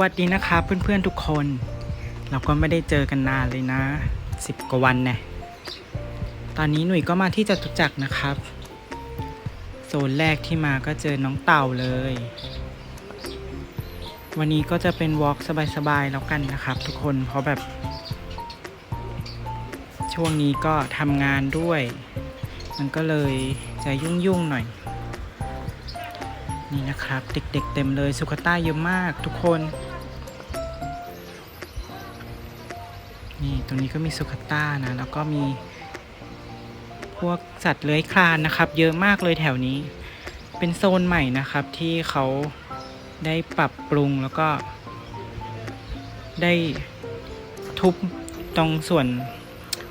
วัสดีนะครับเพื่อนๆทุกคน เราก็ไม่ได้เจอกันนานเลยนะสิบกว่าวันแน่ตอนนี้หนุ่ยก็มาที่จตุจักรนะครับ โซนแรกที่มาก็เจอน้องเต่าเลย วันนี้ก็จะเป็นวอล์กสบายๆแล้วกันนะครับ ทุกคนเพราะแบบ ช่วงนี้ก็ทำงานด้วย มันก็เลยจะยุ่งๆหน่อย นี่นะครับ เด็กๆเต็มเลยสุขต้าเยอะมากทุกคน นี่ตรงนี้ก็มีสุขต้านะ แล้วก็มีพวกสัตว์เลื้อยคลานนะครับ เยอะมากเลยแถวนี้ เป็นโซนใหม่นะครับที่เขาได้ปรับปรุงแล้วก็ได้ทุบตรงส่วน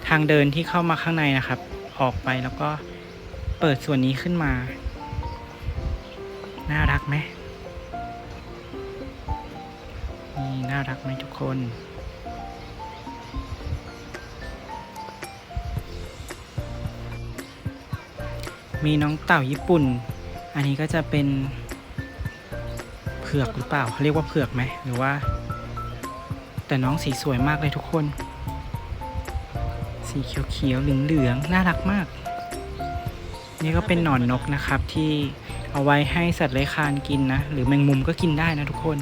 ทางเดินที่เข้ามาข้างในนะครับ ออกไปแล้วก็เปิดส่วนนี้ขึ้นมา น่ารักไหมนี่น่ารักไหมทุกคน มีน้องเต่าญี่ปุ่น อันนี้ก็จะเป็นเผือกหรือเปล่าเขาเรียกว่าเผือกไหมหรือว่า แต่น้องสีสวยมากเลยทุกคน สีเขียวๆเหลืองๆน่ารักมาก นี่ก็เป็นหนอนนกนะครับที่ เอาไว้ให้สัตว์เลื้อยคลานกินนะ หรือแมงมุมก็กินได้นะทุกคน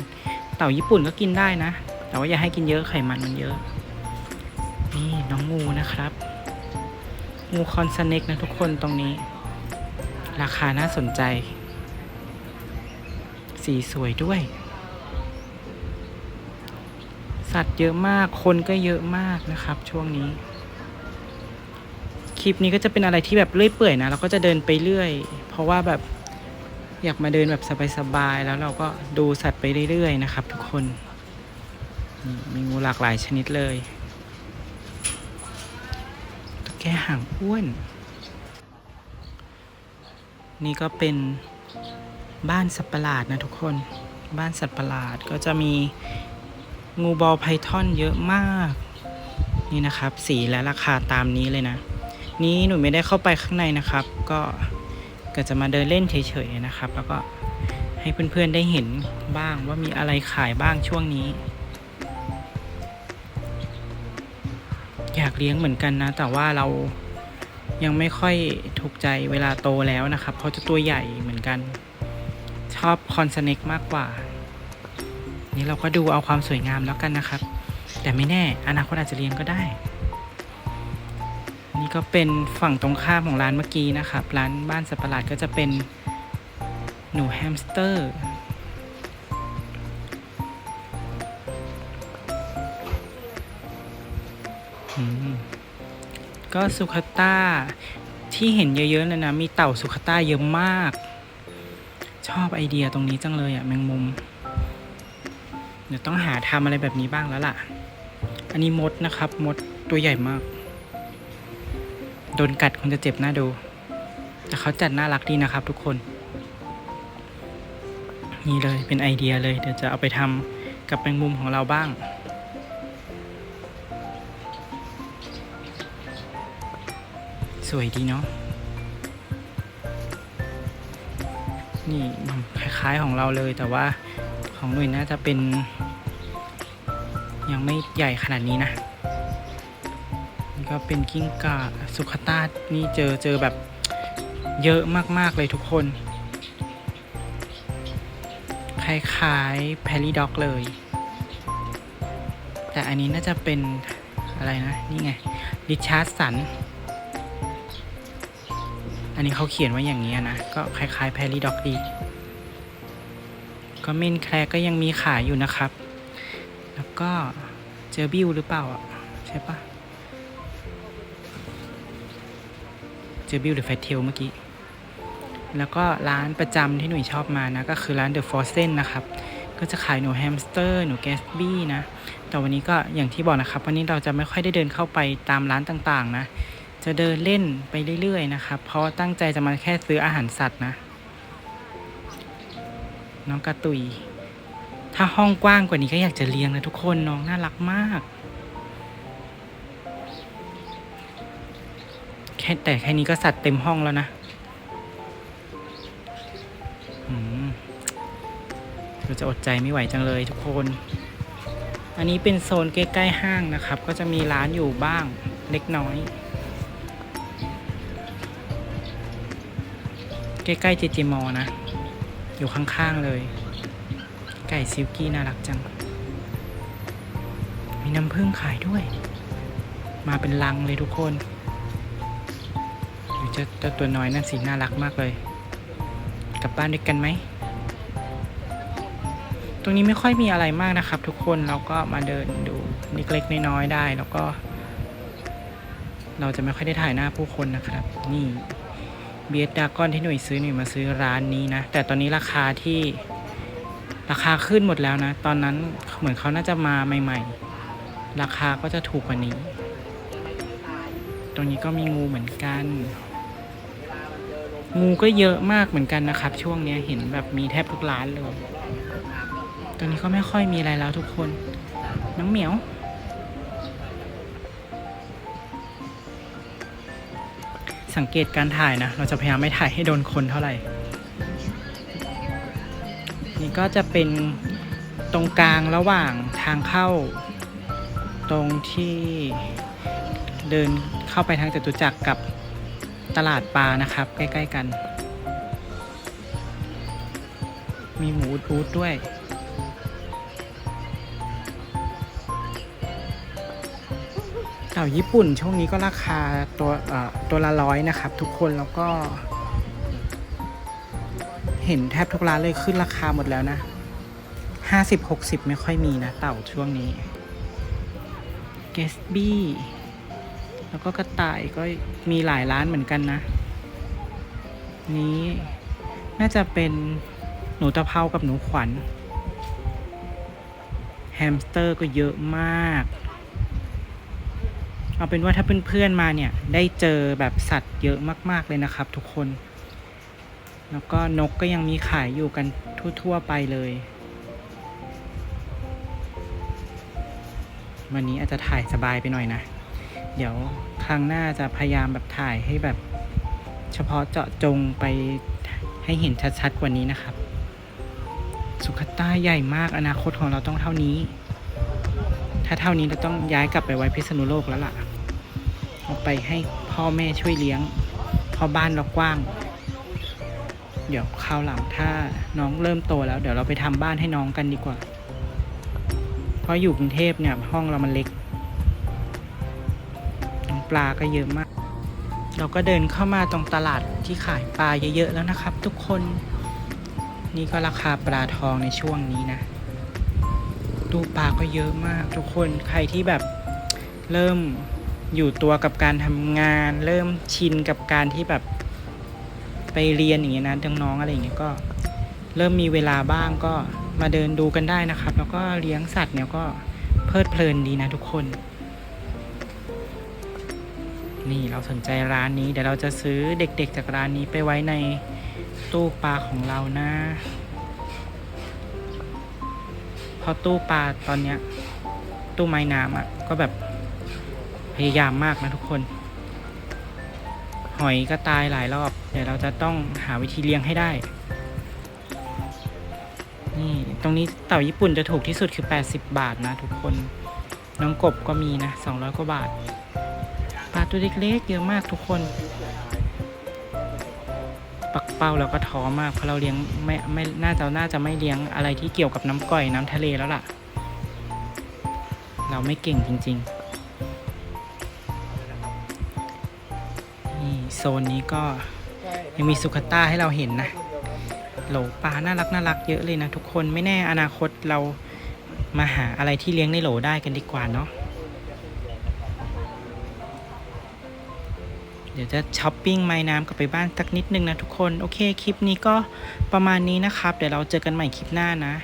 เต่าญี่ปุ่นก็กินได้นะ แต่ว่าอย่าให้กินเยอะไขมันมันเยอะ นี่น้องงูนะครับ งูคอนสเน็กนะทุกคนตรงนี้ ราคาน่าสนใจ สีสวยด้วย สัตว์เยอะมาก คนก็เยอะมากนะครับ ช่วงนี้คลิปนี้ก็จะเป็นอะไรที่แบบเลื่อยเปื่อยนะเราก็จะเดินไปเรื่อย เพราะว่าแบบ อยากมาเดินแบบสบายๆแล้วเราก็ดูสัตว์ไปเรื่อยๆนะครับ ทุกคนมีงูหลากหลายชนิดเลยตุ๊กแกหางอ้วน นี่ก็เป็นบ้านสัตว์ประหลาดนะทุกคนบ้านสัตว์ประหลาดก็จะมีงูบอลไพทอนเยอะมาก นี่นะครับ สีและราคาตามนี้เลยนะ นี้หนูไม่ได้เข้าไปข้างในนะครับ ก็ ก็จะมาเดินเล่นเฉยๆนะครับ แล้วก็ให้เพื่อนๆได้เห็นบ้างว่ามีอะไรขายบ้างช่วงนี้ อยากเลี้ยงเหมือนกันนะ แต่ว่าเรายังไม่ค่อยถูกใจเวลาโตแล้วนะครับเพราะจะตัวใหญ่เหมือนกัน ชอบคอนสเน็กมากกว่า นี่เราก็ดูเอาความสวยงามแล้วกันนะครับ แต่ไม่แน่อนาคตอาจจะเลี้ยงก็ได้ นี่ก็เป็นฝั่งตรงข้ามของร้านเมื่อกี้นะครับ ร้านบ้านสัประหลาดก็จะเป็นหนูแฮมสเตอร์ก็สุขต้าที่เห็นเยอะๆเลยนะ มีเต่าสุขต้าเยอะมาก ชอบไอเดียตรงนี้จังเลยอะแมงมุม เดี๋ยวต้องหาทำอะไรแบบนี้บ้างแล้วล่ะ อันนี้มดนะครับ มดตัวใหญ่มาก โดนกัดคงจะเจ็บหน้าดู แต่เขาจัดน่ารักดีนะครับทุกคน นี่เลยเป็นไอเดียเลย เดี๋ยวจะเอาไปทำกับแมงมุมของเราบ้าง สวยดีเนาะนี่คล้ายๆของเราเลยแต่ว่าของหนุ่ยน่าจะเป็น ยังไม่ใหญ่ขนาดนี้นะ ก็เป็นกิ้งก่าสุขตานี่เจอเจอแบบเยอะมากๆเลยทุกคน คล้ายๆแพรี่ด็อกเลย แต่อันนี้น่าจะเป็นอะไรนะ นี่ไงริชาร์ดสัน อันนี้เขาเขียนไว้อย่างนี้นะ ก็คล้ายๆแพรี่ด็อกดี ก็เมนแคร์ก็ยังมีขายอยู่นะครับ แล้วก็เจอบิวหรือเปล่าอะ ใช่ปะ เจอบิวหรือแฟตเทลเมื่อกี้ แล้วก็ร้านประจำที่หนุ่ยชอบมานะ ก็คือร้าน The f o r s e n นะครับ ก็จะขายหนูแฮมสเตอร์หนูแกสบี้นะ แต่วันนี้ก็อย่างที่บอกนะครับวันนี้เราจะไม่ค่อยได้เดินเข้าไปตามร้านต่างๆนะ จะเดินเล่นไปเรื่อยๆนะครับ เพราะตั้งใจจะมาแค่ซื้ออาหารสัตว์นะ น้องกระตุย ถ้าห้องกว้างกว่านี้ก็อยากจะเลี้ยงนะทุกคนน้องน่ารักมาก ค่แต่แค่นี้ก็สัตว์เต็มห้องแล้วนะเราจะอดใจไม่ไหวจังเลยทุกคน อันนี้เป็นโซนใกล้ๆห้างนะครับ ก็จะมีร้านอยู่บ้างเล็กน้อย ใกล้ๆเจเจมอนะ อยู่ข้างๆเลย ไก่ซิลกี้น่ารักจัง มีน้ำผึ้งขายด้วย มาเป็นลังเลยทุกคน เจ้าเจ้าตัวน้อยนั่นสิน่ารักมากเลย กลับบ้านด้วยกันไหม ตรงนี้ไม่ค่อยมีอะไรมากนะครับ ทุกคนเราก็มาเดินดูเล็กน้อยๆได้แล้วก็เราจะไม่ค่อยได้ถ่ายหน้าผู้คนนะครับ นี่เบียดดากอนที่หน่วยซื้อหน่วยมาซื้อร้านนี้นะ แต่ตอนนี้ราคาที่ราคาขึ้นหมดแล้วนะ ตอนนั้นเหมือนเขาน่าจะมาใหม่ ๆ ราคาก็จะถูกกว่านี้ ตรงนี้ก็มีงูเหมือนกัน งูก็เยอะมากเหมือนกันนะครับ ช่วงนี้เห็นแบบมีแทบทุกร้านเลย ตอนนี้ก็ไม่ค่อยมีอะไรแล้วทุกคน น้องเหมียว สังเกตการถ่ายนะ เราจะพยายามไม่ถ่ายให้โดนคนเท่าไหร่ นี่ก็จะเป็นตรงกลางระหว่างทางเข้า ตรงที่เดินเข้าไปทางจตุจักรกับ ตลาดปลานะครับ ใกล้ ๆ กัน มีหมูอูดด้วย เต่าญี่ปุ่นช่วงนี้ก็ราคาตัวอ่อตัวละร้อยนะครับ ทุกคนแล้วก็ เห็นแทบทุกร้านเลยขึ้นราคาหมดแล้วนะห้าสิบหกสิบไม่ค่อยมีนะ เต่าช่วงนี้เกสบี้ แล้วก็กระต่ายก็มีหลายร้านเหมือนกันนะ นี้น่าจะเป็นหนูตะเภากับหนูขวัญ แฮมสเตอร์ก็เยอะมาก เอาเป็นว่าถ้าเพื่อนๆมาเนี่ย ได้เจอแบบสัตว์เยอะมากๆเลยนะครับทุกคน แล้วก็นกก็ยังมีขายอยู่กันทั่วๆไปเลยวันนี้อาจจะถ่ายสบายไปหน่อยนะ เดี๋ยวครั้งหน้าจะพยายามแบบถ่ายให้แบบเฉพาะเจาะจงไปให้เห็นชัดๆกว่านี้นะครับ สุขต้าใหญ่มากอนาคตของเราต้องเท่านี้ ถ้าเท่านี้เราต้องย้ายกลับไปไว้พิษณุโลกแล้วล่ะเอาไปให้พ่อแม่ช่วยเลี้ยงเพราะบ้านเรากว้าง เดี๋ยวคราวหลังถ้าน้องเริ่มโตแล้ว เดี๋ยวเราไปทำบ้านให้น้องกันดีกว่า เพราะอยู่กรุงเทพเนี่ยห้องเรามันเล็ก ปลาก็เยอะมาก เราก็เดินเข้ามาตรงตลาดที่ขายปลาเยอะๆแล้วนะครับ ทุกคน นี่ก็ราคาปลาทองในช่วงนี้นะตู้ปลาก็เยอะมาก ทุกคนใครที่แบบเริ่มอยู่ตัวกับการทำงาน เริ่มชินกับการที่แบบไปเรียนอย่างเงี้ยนะน้องๆอะไรอย่างเงี้ยก็ เริ่มมีเวลาบ้างก็มาเดินดูกันได้นะครับ แล้วก็เลี้ยงสัตว์เนี่ยก็เพลิดเพลินดีนะทุกคน นี่เราสนใจร้านนี้ เดี๋ยวเราจะซื้อเด็กๆจากร้านนี้ไปไว้ในตู้ปลาของเรานะเพราะตู้ปลาตอนเนี้ยตู้ไม้น้ำอะก็แบบพยายามมากนะทุกคน หอยก็ตายหลายรอบ เดี๋ยวเราจะต้องหาวิธีเลี้ยงให้ได้ นี่ตรงนี้เต่าญี่ปุ่นจะถูกที่สุดคือ 80 บาทนะทุกคน น้องกบก็มีนะ 200 กว่าบาทาตัวเล็กๆเยอะมากทุกคน ปักเป้าเราก็ท้อมากเพราะเราเลี้ยงไม่ไม่น่าจะน่าจะไม่เลี้ยงอะไรที่เกี่ยวกับน้ำก่อยน้ำทะเลแล้วล่ะ เราไม่เก่งจริง ๆ นี่โซนนี้ก็ยังมีสุขต้าให้เราเห็นนะโหลปลาน่ารักน่ารักเยอะเลยนะทุกคนไม่แน่อนาคตเรามาหาอะไรที่เลี้ยงในโหลได้กันดีกว่าเนาะ ดี๋ยวจะช้อปปิ้งไม้น้ำกลับไปบ้านสักนิดนึงนะทุกคน โอเค คลิปนี้ก็ประมาณนี้นะครับ เดี๋ยวเราเจอกันใหม่คลิปหน้านะ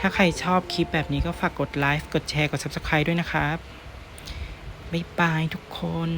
ถ้าใครชอบคลิปแบบนี้ก็ฝากกดไลค์ กดแชร์ กด Subscribe ด้วยนะครับ บ๊ายบายทุกคน